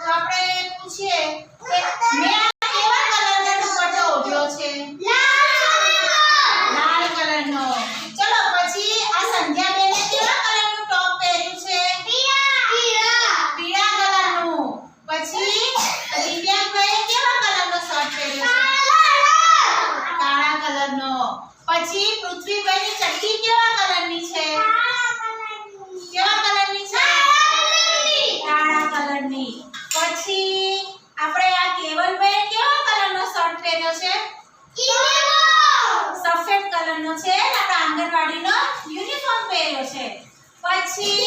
તો આપણે પૂછીએ કે મેં આ કેવા કલરનો દુપટ્ટો ઓઢ્યો છે? લાલ કલરનો. ચલો, પછી આ સંધ્યા બેને કેવા કલરનું ટોપ પહેર્યું છે? પીળા પીળા કલરનું. પછી દિવ્યાંગભાઈએ કેવા કલરનો શર્ટ પહેર્યો છે? કાળા કલરનો. પછી પૃથ્વીભાઈની ચડ્ડી કેવા કલરની છે? કેવા કલરની છે? કાળા કલરની. પછી આપણે આ કેવનભાઈ કેવો કલરનો શર્ટ પહેર્યો છે? સફેદ કલરનો છે આપણા આંગણવાડીનો યુનિફોર્મ પહેર્યો છે. પછી